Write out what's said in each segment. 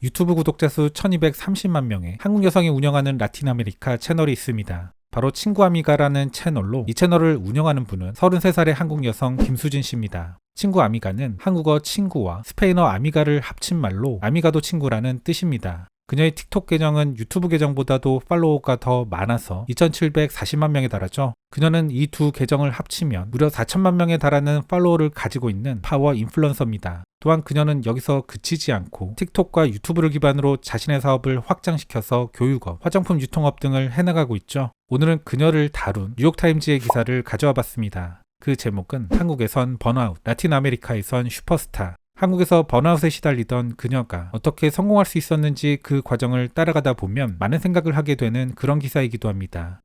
유튜브 구독자 수 1230만 명의 한국 여성이 운영하는 라틴 아메리카 채널이 있습니다. 바로 친구 아미가라는 채널로 이 채널을 운영하는 분은 33살의 한국 여성 김수진 씨입니다. 친구 아미가는 한국어 친구와 스페인어 아미가를 합친 말로 아미가도 친구라는 뜻입니다. 그녀의 틱톡 계정은 유튜브 계정보다도 팔로워가 더 많아서 2740만 명에 달하죠. 그녀는 이 두 계정을 합치면 무려 4천만 명에 달하는 팔로워를 가지고 있는 파워 인플루언서입니다. 또한 그녀는 여기서 그치지 않고 틱톡과 유튜브를 기반으로 자신의 사업을 확장시켜서 교육업, 화장품 유통업 등을 해나가고 있죠. 오늘은 그녀를 다룬 뉴욕타임즈의 기사를 가져와 봤습니다. 그 제목은 한국에선 번아웃, 라틴 아메리카에선 슈퍼스타, 한국에서 번아웃에 시달리던 그녀가 어떻게 성공할 수 있었는지 그 과정을 따라가다 보면 많은 생각을 하게 되는 그런 기사이기도 합니다.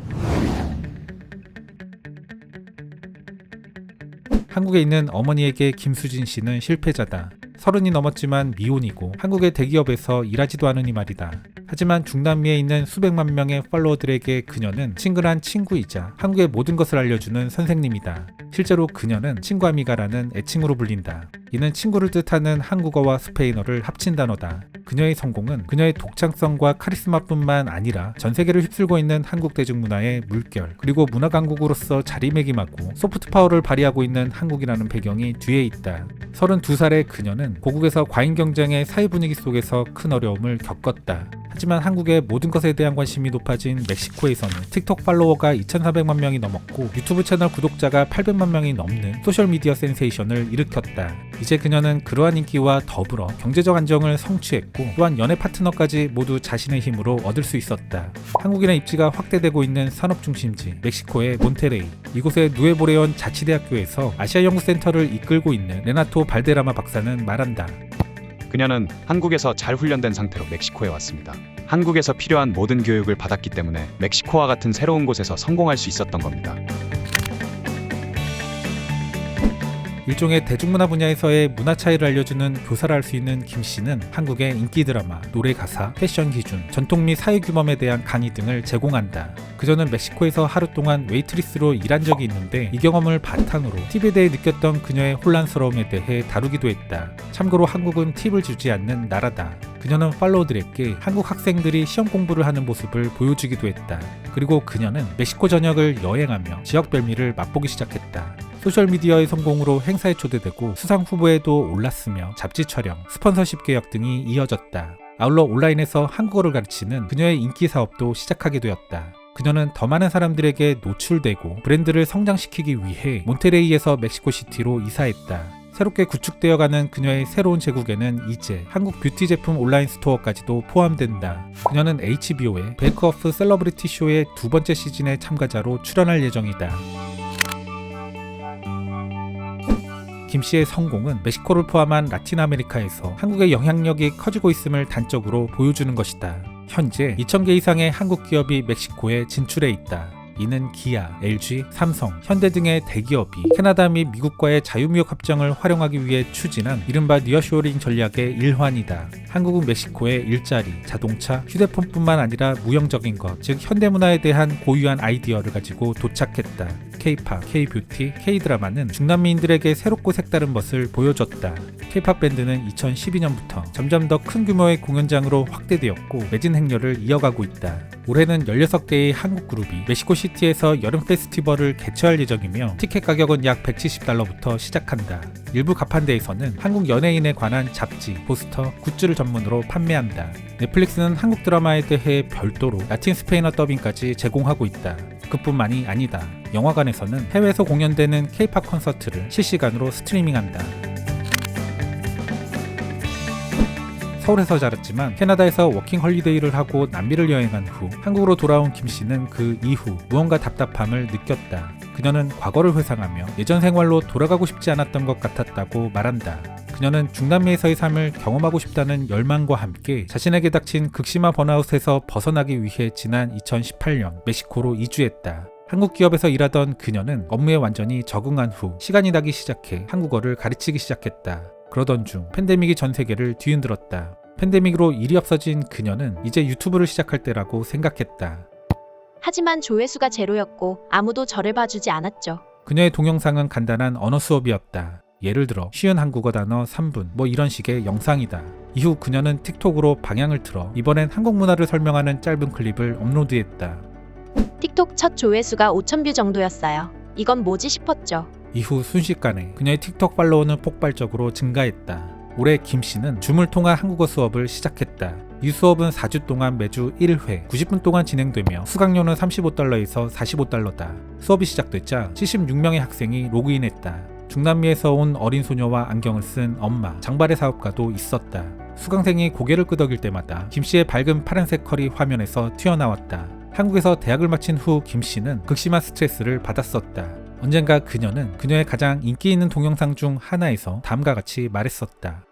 한국에 있는 어머니에게 김수진 씨는 실패자다. 서른이 넘었지만 미혼이고 한국의 대기업에서 일하지도 않으니 말이다. 하지만 중남미에 있는 수백만 명의 팔로워들에게 그녀는 친근한 친구이자 한국의 모든 것을 알려주는 선생님이다. 실제로 그녀는 친구아미가라는 애칭으로 불린다. 이는 친구를 뜻하는 한국어와 스페인어를 합친 단어다. 그녀의 성공은 그녀의 독창성과 카리스마뿐만 아니라 전 세계를 휩쓸고 있는 한국 대중문화의 물결, 그리고 문화 강국으로서 자리매김하고 소프트 파워를 발휘하고 있는 한국이라는 배경이 뒤에 있다. 32살의 그녀는 고국에서 과잉 경쟁의 사회 분위기 속에서 큰 어려움을 겪었다. 하지만 한국의 모든 것에 대한 관심이 높아진 멕시코에서는 틱톡 팔로워가 2,400만 명이 넘었고 유튜브 채널 구독자가 800만 명이 넘는 소셜미디어 센세이션을 일으켰다. 이제 그녀는 그러한 인기와 더불어 경제적 안정을 성취했고 또한 연애 파트너까지 모두 자신의 힘으로 얻을 수 있었다. 한국인의 입지가 확대되고 있는 산업 중심지 멕시코의 몬테레이 이곳의 누에보레온 자치대학교에서 아시아 연구센터를 이끌고 있는 레나토 발데라마 박사는 말한다. 그녀는 한국에서 잘 훈련된 상태로 멕시코에 왔습니다. 한국에서 필요한 모든 교육을 받았기 때문에 멕시코와 같은 새로운 곳에서 성공할 수 있었던 겁니다. 일종의 대중문화 분야에서의 문화 차이를 알려주는 교사를 할 수 있는 김 씨는 한국의 인기 드라마, 노래 가사, 패션 기준, 전통 및 사회 규범에 대한 강의 등을 제공한다. 그전은 멕시코에서 하루 동안 웨이트리스로 일한 적이 있는데 이 경험을 바탕으로 팁에 대해 느꼈던 그녀의 혼란스러움에 대해 다루기도 했다. 참고로 한국은 팁을 주지 않는 나라다. 그녀는 팔로워들에게 한국 학생들이 시험 공부를 하는 모습을 보여주기도 했다. 그리고 그녀는 멕시코 전역을 여행하며 지역 별미를 맛보기 시작했다. 소셜미디어의 성공으로 행사에 초대되고 수상 후보에도 올랐으며 잡지 촬영, 스폰서십 계약 등이 이어졌다. 아울러 온라인에서 한국어를 가르치는 그녀의 인기 사업도 시작하게 되었다. 그녀는 더 많은 사람들에게 노출되고 브랜드를 성장시키기 위해 몬테레이에서 멕시코시티로 이사했다. 새롭게 구축되어가는 그녀의 새로운 제국에는 이제 한국 뷰티 제품 온라인 스토어까지도 포함된다. 그녀는 HBO의 베이크 오프 셀러브리티 쇼의 두 번째 시즌의 참가자로 출연할 예정이다. 김 씨의 성공은 멕시코를 포함한 라틴 아메리카에서 한국의 영향력이 커지고 있음을 단적으로 보여주는 것이다. 현재 2,000개 이상의 한국 기업이 멕시코에 진출해 있다. 이는 기아, LG, 삼성, 현대 등의 대기업이 캐나다 및 미국과의 자유무역 협정을 활용하기 위해 추진한 이른바 니어쇼링 전략의 일환이다. 한국은 멕시코의 일자리, 자동차, 휴대폰뿐만 아니라 무형적인 것, 즉 현대문화에 대한 고유한 아이디어를 가지고 도착했다. K-팝, K-뷰티, K-드라마는 중남미인들에게 새롭고 색다른 멋을 보여줬다. K-팝 밴드는 2012년부터 점점 더 큰 규모의 공연장으로 확대되었고 매진 행렬을 이어가고 있다. 올해는 16개의 한국 그룹이 멕시코 시티에서 여름 페스티벌을 개최할 예정이며 티켓 가격은 약 170달러부터 시작한다. 일부 가판대에서는 한국 연예인에 관한 잡지, 포스터, 굿즈를 전문으로 판매한다. 넷플릭스는 한국 드라마에 대해 별도로 라틴 스페인어 더빙까지 제공하고 있다. 그뿐만이 아니다. 영화관에서는 해외에서 공연되는 K-팝 콘서트를 실시간으로 스트리밍한다. 서울에서 자랐지만 캐나다에서 워킹 헐리데이를 하고 남미를 여행한 후 한국으로 돌아온 김 씨는 그 이후 무언가 답답함을 느꼈다. 그녀는 과거를 회상하며 예전 생활로 돌아가고 싶지 않았던 것 같았다고 말한다. 그녀는 중남미에서의 삶을 경험하고 싶다는 열망과 함께 자신에게 닥친 극심한 번아웃에서 벗어나기 위해 지난 2018년 멕시코로 이주했다. 한국 기업에서 일하던 그녀는 업무에 완전히 적응한 후 시간이 나기 시작해 한국어를 가르치기 시작했다. 그러던 중 팬데믹이 전 세계를 뒤흔들었다. 팬데믹으로 일이 없어진 그녀는 이제 유튜브를 시작할 때라고 생각했다. 하지만 조회수가 제로였고 아무도 저를 봐주지 않았죠. 그녀의 동영상은 간단한 언어 수업이었다. 예를 들어 쉬운 한국어 단어 3분 뭐 이런 식의 영상이다. 이후 그녀는 틱톡으로 방향을 틀어 이번엔 한국 문화를 설명하는 짧은 클립을 업로드했다. 틱톡 첫 조회수가 5,000뷰 정도였어요. 이건 뭐지 싶었죠. 이후 순식간에 그녀의 틱톡 팔로워는 폭발적으로 증가했다. 올해 김 씨는 줌을 통한 한국어 수업을 시작했다. 이 수업은 4주 동안 매주 1회 90분 동안 진행되며 수강료는 35달러에서 45달러다. 수업이 시작되자 76명의 학생이 로그인했다. 중남미에서 온 어린 소녀와 안경을 쓴 엄마, 장발의 사업가도 있었다. 수강생이 고개를 끄덕일 때마다 김 씨의 밝은 파란색 컬이 화면에서 튀어나왔다. 한국에서 대학을 마친 후 김 씨는 극심한 스트레스를 받았었다. 언젠가 그녀는 그녀의 가장 인기 있는 동영상 중 하나에서 다음과 같이 말했었다.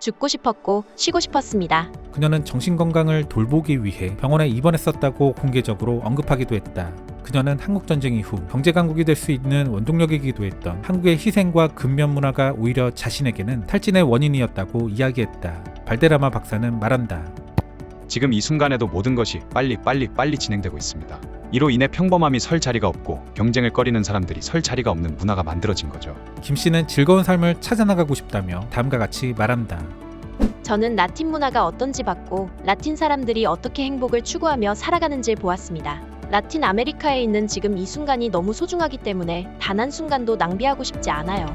죽고 싶었고 쉬고 싶었습니다. 그녀는 정신건강을 돌보기 위해 병원에 입원했었다고 공개적으로 언급하기도 했다. 그녀는 한국전쟁 이후 경제강국이 될 수 있는 원동력이기도 했던 한국의 희생과 근면 문화가 오히려 자신에게는 탈진의 원인이었다고 이야기했다. 발데라마 박사는 말한다. 지금 이 순간에도 모든 것이 빨리 빨리 빨리 진행되고 있습니다. 이로 인해 평범함이 설 자리가 없고 경쟁을 꺼리는 사람들이 설 자리가 없는 문화가 만들어진 거죠. 김 씨는 즐거운 삶을 찾아나가고 싶다며 다음과 같이 말한다. 저는 라틴 문화가 어떤지 봤고 라틴 사람들이 어떻게 행복을 추구하며 살아가는지 보았습니다. 라틴 아메리카에 있는 지금 이 순간이 너무 소중하기 때문에 단 한 순간도 낭비하고 싶지 않아요.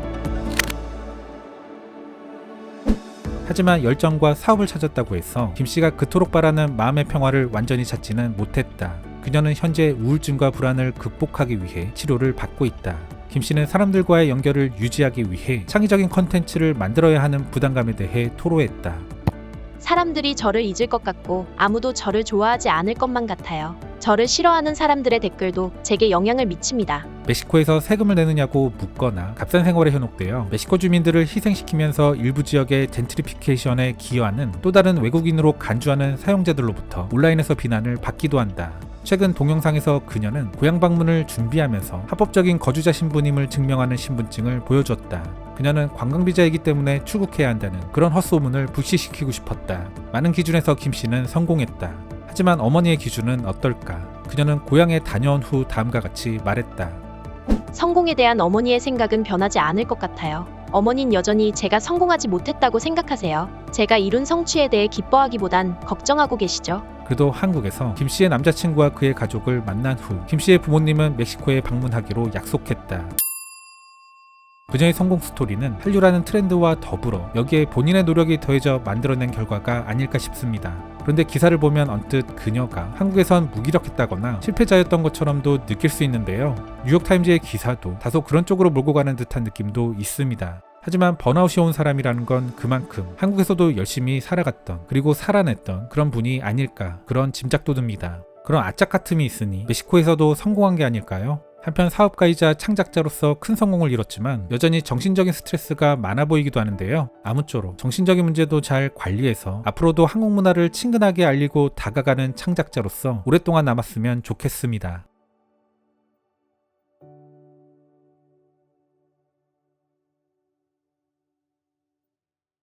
하지만 열정과 사업을 찾았다고 해서 김 씨가 그토록 바라는 마음의 평화를 완전히 찾지는 못했다. 그녀는 현재 우울증과 불안을 극복하기 위해 치료를 받고 있다. 김 씨는 사람들과의 연결을 유지하기 위해 창의적인 컨텐츠를 만들어야 하는 부담감에 대해 토로했다. 사람들이 저를 잊을 것 같고 아무도 저를 좋아하지 않을 것만 같아요. 저를 싫어하는 사람들의 댓글도 제게 영향을 미칩니다. 멕시코에서 세금을 내느냐고 묻거나 값싼 생활에 현혹되어 멕시코 주민들을 희생시키면서 일부 지역의 젠트리피케이션에 기여하는 또 다른 외국인으로 간주하는 사용자들로부터 온라인에서 비난을 받기도 한다. 최근 동영상에서 그녀는 고향 방문을 준비하면서 합법적인 거주자 신분임을 증명하는 신분증을 보여줬다. 그녀는 관광비자이기 때문에 출국해야 한다는 그런 헛소문을 불씨시키고 싶었다. 많은 기준에서 김 씨는 성공했다. 하지만 어머니의 기준은 어떨까? 그녀는 고향에 다녀온 후 다음과 같이 말했다. 성공에 대한 어머니의 생각은 변하지 않을 것 같아요. 어머닌 여전히 제가 성공하지 못했다고 생각하세요. 제가 이룬 성취에 대해 기뻐하기보단 걱정하고 계시죠. 그도 한국에서 김 씨의 남자친구와 그의 가족을 만난 후 김 씨의 부모님은 멕시코에 방문하기로 약속했다. 그녀의 성공 스토리는 한류라는 트렌드와 더불어 여기에 본인의 노력이 더해져 만들어낸 결과가 아닐까 싶습니다. 그런데 기사를 보면 언뜻 그녀가 한국에선 무기력했다거나 실패자였던 것처럼도 느낄 수 있는데요. 뉴욕타임즈의 기사도 다소 그런 쪽으로 몰고 가는 듯한 느낌도 있습니다. 하지만 번아웃이 온 사람이라는 건 그만큼 한국에서도 열심히 살아갔던 그리고 살아냈던 그런 분이 아닐까 그런 짐작도 듭니다. 그런 아짝 같음이 있으니 멕시코에서도 성공한 게 아닐까요? 한편 사업가이자 창작자로서 큰 성공을 이뤘지만 여전히 정신적인 스트레스가 많아 보이기도 하는데요. 아무쪼록 정신적인 문제도 잘 관리해서 앞으로도 한국 문화를 친근하게 알리고 다가가는 창작자로서 오랫동안 남았으면 좋겠습니다.